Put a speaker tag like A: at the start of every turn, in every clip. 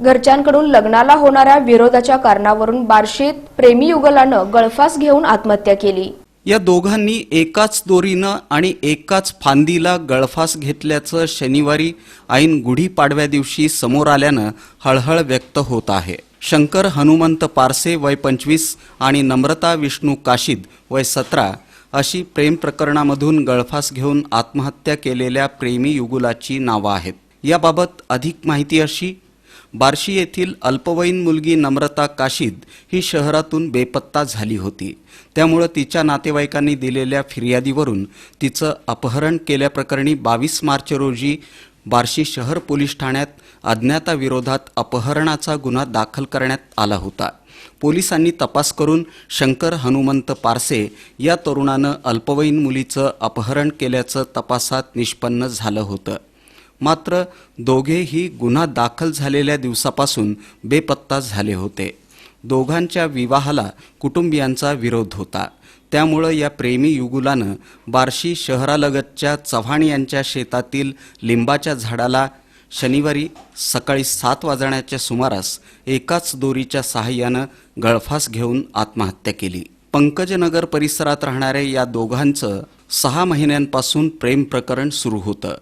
A: घरच्यांकडून लग्नाला होणाऱ्या विरोधाच्या कारणावरून बार्शीत प्रेमी युगलानं गळफास घेऊन आत्महत्या केली.
B: या दोघांनी एकाच दोरीनं आणि एकाच फांदीला गळफास घेतल्याचं शनिवारी ऐन गुढीपाडव्या दिवशी समोर आल्यानं हळहळ व्यक्त होत आहे. शंकर हनुमंत पारसे वय पंचवीस आणि नम्रता विष्णू काशीद वय सतरा अशी प्रेम प्रकरणामधून गळफास घेऊन आत्महत्या केलेल्या प्रेमी युगुलाची नावं आहेत. याबाबत अधिक माहिती अशी बार्शी येथील अल्पवयीन मुलगी नम्रता काशीद ही शहरातून बेपत्ता झाली होती. त्यामुळं तिच्या नातेवाईकांनी दिलेल्या फिर्यादीवरून तिचं अपहरण केल्याप्रकरणी बावीस मार्च रोजी बार्शी शहर पोलीस ठाण्यात अज्ञाताविरोधात अपहरणाचा गुन्हा दाखल करण्यात आला होता. पोलिसांनी तपास करून शंकर हनुमंत पारसे या तरुणानं अल्पवयीन मुलीचं अपहरण केल्याचं तपासात निष्पन्न झालं होतं. मात्र दोघेही गुन्हा दाखल झालेल्या दिवसापासून बेपत्ता झाले होते. दोघांच्या विवाहाला कुटुंबियांचा विरोध होता. त्यामुळं या प्रेमी युगुलानं बार्शी शहरालगतच्या चव्हाण यांच्या शेतातील लिंबाच्या झाडाला शनिवारी सकाळी सात वाजण्याच्या सुमारास एकाच दोरीच्या सहाय्यानं गळफास घेऊन आत्महत्या केली. पंकजनगर परिसरात राहणाऱ्या या दोघांचं सहा महिन्यांपासून प्रेम प्रकरण सुरू होतं.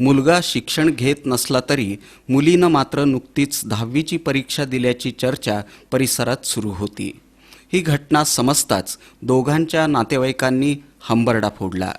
B: मुलगा शिक्षण घेत नसला तरी मुलीनं मात्र नुकतीच दहावीची परीक्षा दिल्याची चर्चा परिसरात सुरू होती. ही घटना समजताच दोघांच्या नातेवाईकांनी हंबरडा फोडला.